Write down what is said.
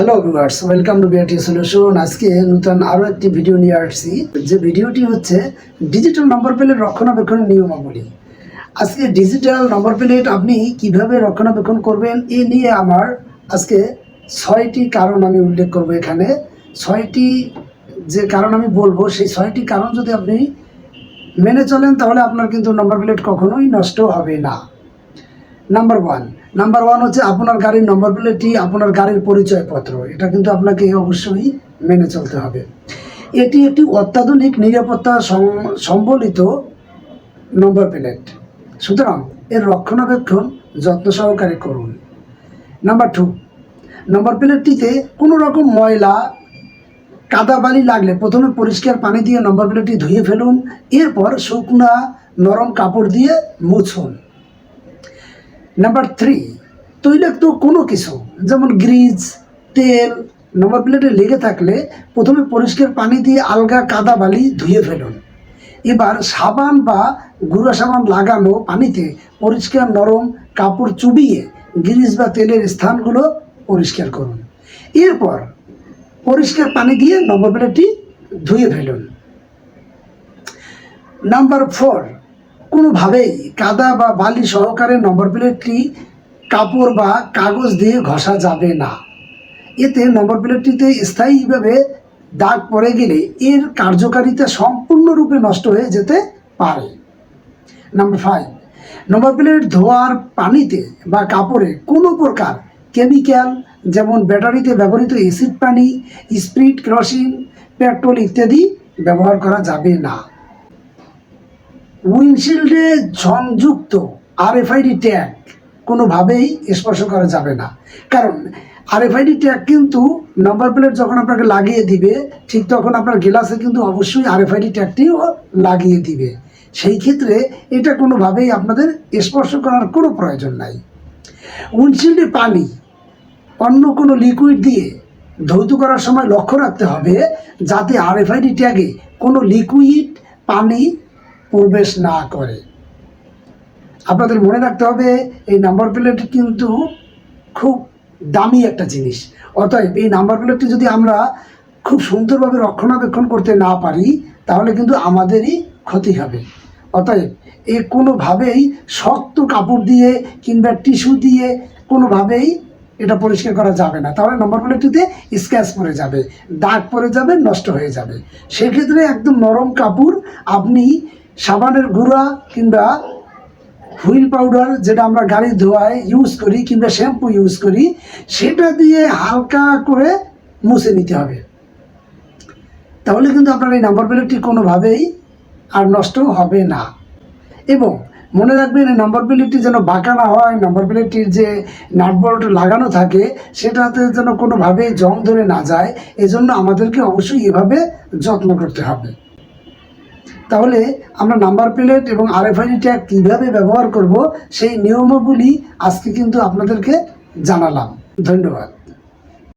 Hello viewers welcome to BRT solution আজকে নতুন আরও একটি ভিডিও নিয়ে আসছি। যে ভিডিওটি হচ্ছে ডিজিটাল নম্বর প্লেট রক্ষণাবেক্ষণের নিয়মাবলী। আজকে ডিজিটাল নম্বর প্লেট আপনি কীভাবে রক্ষণাবেক্ষণ করবেন, এ নিয়ে আমার আজকে ছয়টি কারণ আমি উল্লেখ করব এখানে। ছয়টি যে কারণ আমি বলব, সেই ছয়টি কারণ যদি আপনি মেনে চলেন, তাহলে আপনার কিন্তু নম্বর প্লেট কখনোই নষ্ট হবে না। নাম্বার ওয়ান নাম্বার ওয়ান হচ্ছে আপনার গাড়ির নম্বর প্লেটটি আপনার গাড়ির পরিচয়পত্র। এটা কিন্তু আপনাকে অবশ্যই মেনে চলতে হবে। এটি একটি অত্যাধুনিক নিরাপত্তা সম্বলিত নম্বর প্লেট সুতরাং এর রক্ষণাবেক্ষণ যত্ন সহকারে করুন। নাম্বার টু নম্বর প্লেটটিতে কোনো রকম ময়লা, কাদা বালি লাগলে প্রথমে পরিষ্কার পানি দিয়ে নম্বর প্লেটটি ধুয়ে ফেলুন। এরপর শুকনা নরম কাপড় দিয়ে মুছুন। নাম্বার থ্রি তৈলাক্ত কোনো কিছু, যেমন গ্রিজ তেল নম্বর প্লেটে লেগে থাকলে প্রথমে পরিষ্কার পানি দিয়ে আলগা কাদা বালি ধুয়ে ফেলুন। এবার সাবান বা গুঁড়া সাবান লাগানো পানিতে পরিষ্কার নরম কাপড় চুবিয়ে গ্রিজ বা তেলের স্থানগুলো পরিষ্কার করুন। এরপর পরিষ্কার পানি দিয়ে নম্বর প্লেটটি ধুয়ে ফেলুন। নাম্বার ফোর কোনোভাবেই কাদা বা বালি সহকারে নম্বর প্লেটটি কাপড় বা কাগজ দিয়ে ঘষা যাবে না। এতে নম্বর প্লেটটিতে স্থায়ীভাবে দাগ পড়ে গেলে এর কার্যকারিতা সম্পূর্ণরূপে নষ্ট হয়ে যেতে পারে। নাম্বার ফাইভ নম্বর প্লেট ধোয়ার পানিতে বা কাপড়ে কোনো প্রকার কেমিক্যাল যেমন ব্যাটারিতে ব্যবহৃত অ্যাসিড পানি, স্প্রিট কেরোসিন পেট্রোল ইত্যাদি ব্যবহার করা যাবে না। উইন্ডশিল্ডে সংযুক্ত আরএফআইডি ট্যাগ কোনোভাবেই স্পর্শ করা যাবে না। কারণ আর এফ আরএফআইডি ট্যাগ কিন্তু নাম্বার প্লেট যখন আপনাকে লাগিয়ে দিবে, ঠিক তখন আপনার গ্লাসে কিন্তু অবশ্যই আর এফ আরএফআইডি ট্যাগটিও লাগিয়ে দিবে। সেই ক্ষেত্রে এটা কোনোভাবেই আপনাদের স্পর্শ করার কোনো প্রয়োজন নাই। উইন্ডশিল্ডে পানি, অন্য কোনো লিকুইড দিয়ে ধৌত করার সময় লক্ষ্য রাখতে হবে যাতে আর আরএফআইডি ট্যাগে কোনো লিকুইড, পানি প্রবেশ না করে। আপনাদের মনে রাখতে হবে, এই নাম্বার প্লেট কিন্তু খুব দামি একটা জিনিস। অতএব এই নাম্বার প্লেটটি যদি আমরা খুব সুন্দরভাবে রক্ষণাবেক্ষণ করতে না পারি, তাহলে কিন্তু আমাদেরই ক্ষতি হবে। অতএব এ কোনোভাবেই শক্ত কাপড় দিয়ে কিংবা টিস্যু দিয়ে কোনোভাবেই এটা পরিষ্কার করা যাবে না। তাহলে নম্বর প্লেটটিতে স্ক্র্যাচ পড়ে যাবে, দাগ পড়ে যাবে, নষ্ট হয়ে যাবে। সেক্ষেত্রে একদম নরম কাপড় আপনি সাবানের গুঁড়া কিংবা হুইল পাউডার যেটা আমরা গাড়ি ধোয়ায় ইউজ করি কিংবা শ্যাম্পু ইউজ করি, সেটা দিয়ে হালকা করে মুছে নিতে হবে। তাহলে কিন্তু আপনার এই নাম্বার প্লেটটি কোনোভাবেই আর নষ্ট হবে না। এবং মনে রাখবেন, এই নাম্বার প্লেটটি যেন বাঁকা না হয় নাম্বার প্লেটটির যে নাটবোল্ট লাগানো থাকে, সেটাতে যেন কোনোভাবেই জং ধরে না যায়, এজন্য আমাদেরকে অবশ্যই এভাবে যত্ন করতে হবে। তাহলে আমরা নাম্বার প্লেট এবং আরএফআইডি ট্যাগ কীভাবে ব্যবহার করব সেই নিয়মাবলী আজকে কিন্তু আপনাদেরকে জানালাম। ধন্যবাদ।